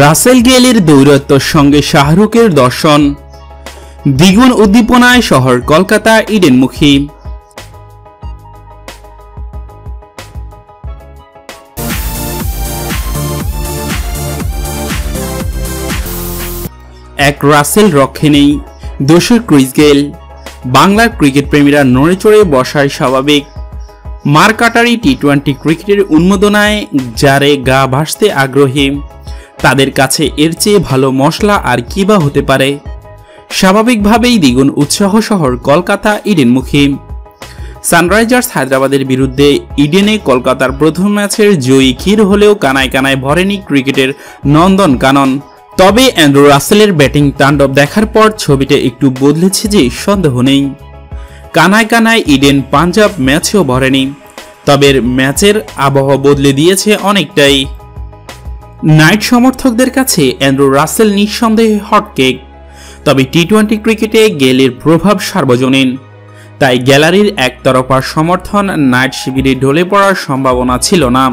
রাসেল গেলের দৌরত্বর সঙ্গে শাহরুখের দর্শন। দ্বিগুণ উদ্দীপনায় শহর কলকাতা, ইডেনমুখী। এক রাসেল রক্ষে নেই দোষের ক্রিস গেল বাংলার ক্রিকেট প্রেমীরা নড়ে চড়ে বসায় স্বাভাবিক। মারকাটারি টি টোয়েন্টি ক্রিকেটের উন্মোদনায় যারে গা ভাসতে আগ্রহী। তাদের কাছে এর চেয়ে ভালো মশলা আর কী বা হতে পারে? স্বাভাবিকভাবেই দ্বিগুণ উৎসাহ শহর কলকাতা ইডেনমুখী। সানরাইজার্স হায়দ্রাবাদের বিরুদ্ধে ইডেনে কলকাতার প্রথম ম্যাচের জয়ী ক্ষীর হলেও কানায় কানায় ভরেনি ক্রিকেটের নন্দন কানন। তবে অ্যান্ড্রু রাসেলের ব্যাটিং তাণ্ডব দেখার পর ছবিটা একটু বদলেছে যে সন্দেহ নেই। কানায় কানায় ইডেন পাঞ্জাব ম্যাচেও ভরেনি। তবে ম্যাচের আবহাওয়া বদলে দিয়েছে অনেকটাই। নাইট সমর্থকদের কাছে অ্যান্ড্রু রাসেল নিঃসন্দেহে হটকেক তবে টি টোয়েন্টি ক্রিকেটে গেলের প্রভাব সার্বজনীন। তাই গ্যালারির একতরফা সমর্থন নাইট শিবিরে ঢলে পড়ার সম্ভাবনা ছিল না।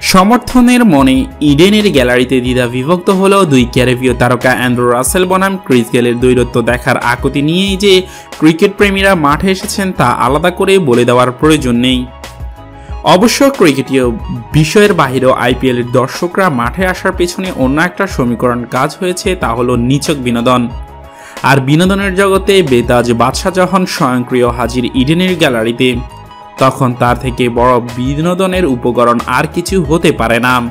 সমর্থনের মনে ইডেনের গ্যালারিতে দ্বিধা বিভক্ত হলেও দুই ক্যারেবীয় তারকা অ্যান্ড্রু রাসেল বনাম, ক্রিস গেলের দৈরত্ব দেখার আকুতি নিয়েই যে ক্রিকেট প্রেমীরা মাঠে এসেছেন তা আলাদা করে বলে দেওয়ার প্রয়োজন নেই। অবশ্য ক্রিকেটীয় বিষয়ের বাহিরেও আইপিএলের দর্শকরা মাঠে আসার পেছনে অন্য একটা সমীকরণ কাজ হয়েছে, তা হলো নিচক বিনোদন। আর বিনোদনের জগতে বেতাজ বাদশাহ যখন স্বয়ংক্রিয় হাজির ইডেনের গ্যালারিতে, তখন তার থেকে বড় বিনোদনের উপকরণ আর কিছু হতে পারে না।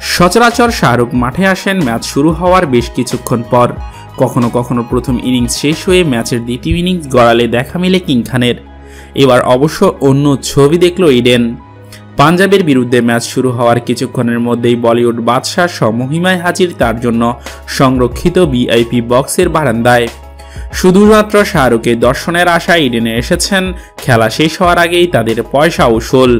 সচরাচর শাহরুখ মাঠে আসেন, ম্যাচ শুরু হওয়ার বেশ কিছুক্ষণ পর। কখনো কখনো প্রথম ইনিংস শেষ হয়ে ম্যাচের দ্বিতীয় ইনিংস গড়ালে দেখা মিলে কিং খানের এবার অবশ্য অন্য ছবি দেখল ইডেন। পাঞ্জাবের বিরুদ্ধে ম্যাচ শুরু হওয়ার কিছুক্ষণের মধ্যেই বলিউড বাদশাহ সমহিমায় হাজির তার জন্য সংরক্ষিত বিআইপি বক্সের বারান্দায়। শুধুমাত্র শাহরুখের দর্শনের আশায় ইডেনে এসেছেন, খেলা শেষ হওয়ার আগেই তাদের পয়সা উসুল।